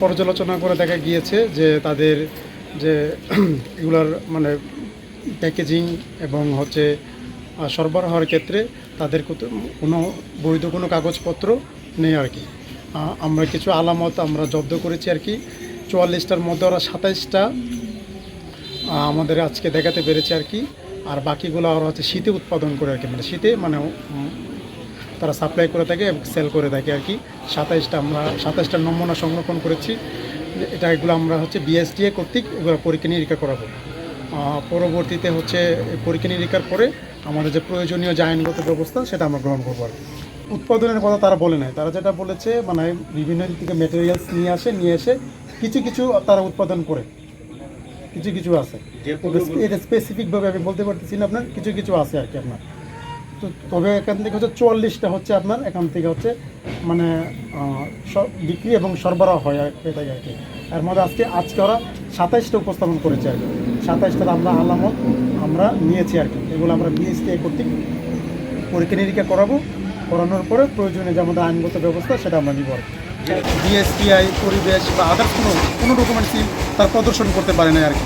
পর্যালোচনা করে দেখা গিয়েছে যে তাদের যে এগুলার মানে প্যাকেজিং এবং হচ্ছে সরবরাহের ক্ষেত্রে তাদের কোনো বৈধ কোনো কাগজপত্র নেই আর কি। আমরা কিছু আলামত আমরা জব্দ করেছি আর কি। চুয়াল্লিশটার মধ্যে ওরা সাতাইশটা আমাদের আজকে দেখাতে পেরেছে আর কি। আর বাকিগুলো ওরা হচ্ছে শীতে উৎপাদন করে আর কি। মানে শীতে মানে তারা সাপ্লাই করে থাকে এবং সেল করে থাকে আর কি। সাতাইশটা আমরা সাতাইশটা নমুনা সংরক্ষণ করেছি। এটা এগুলো আমরা হচ্ছে বিএসডিএ কর্তৃক এগুলো পরীক্ষা নিরীক্ষা করাবো। পরবর্তীতে হচ্ছে পরীক্ষা নিরীক্ষার পরে আমাদের যে প্রয়োজনীয় যে আইনগত ব্যবস্থা সেটা আমরা গ্রহণ করব আর উৎপাদনের কথা তারা বলে নাই। তারা যেটা বলেছে মানে বিভিন্ন দিক থেকে মেটেরিয়ালস নিয়ে আসে নিয়ে এসে কিছু কিছু তারা উৎপাদন করে। কিছু কিছু আছে। এটা স্পেসিফিকভাবে আমি বলতে পারতেছি না আপনার কিছু কিছু আছে আর কি আপনার। তবে এখান থেকে হচ্ছে চুয়াল্লিশটা হচ্ছে আপনার, এখান থেকে হচ্ছে মানে বিক্রি এবং সরবরাহ হয় হয়ে আর কি। এর মধ্যে আজকে আজকে ওরা সাতাইশটা উপস্থাপন করেছে আর কি। সাতাইশটা আমরা আলামত, আমরা নিয়েছি আর কি। এগুলো আমরা বিএসটিআই কর্তৃক পরীক্ষা নিরীক্ষা করাবো, করানোর পরে প্রয়োজনীয় যে আমাদের আইনগত ব্যবস্থা, সেটা আমরা নিব আর বিএসটিআই পরিবেশ বা আদার্স কোনো কোনো ডকুমেন্টসই তার প্রদর্শন করতে পারে না আর কি?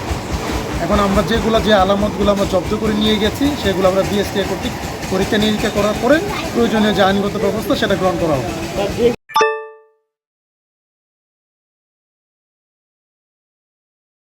এখন আমরা যেগুলো যে আলামতগুলো আমরা জব্দ করে নিয়ে গেছি, সেগুলো আমরা বিএসটিআই কর্তৃক পরীক্ষা নিরীক্ষা করার পরে প্রয়োজনীয় যে আইনগত ব্যবস্থা, সেটা গ্রহণ করা হবে।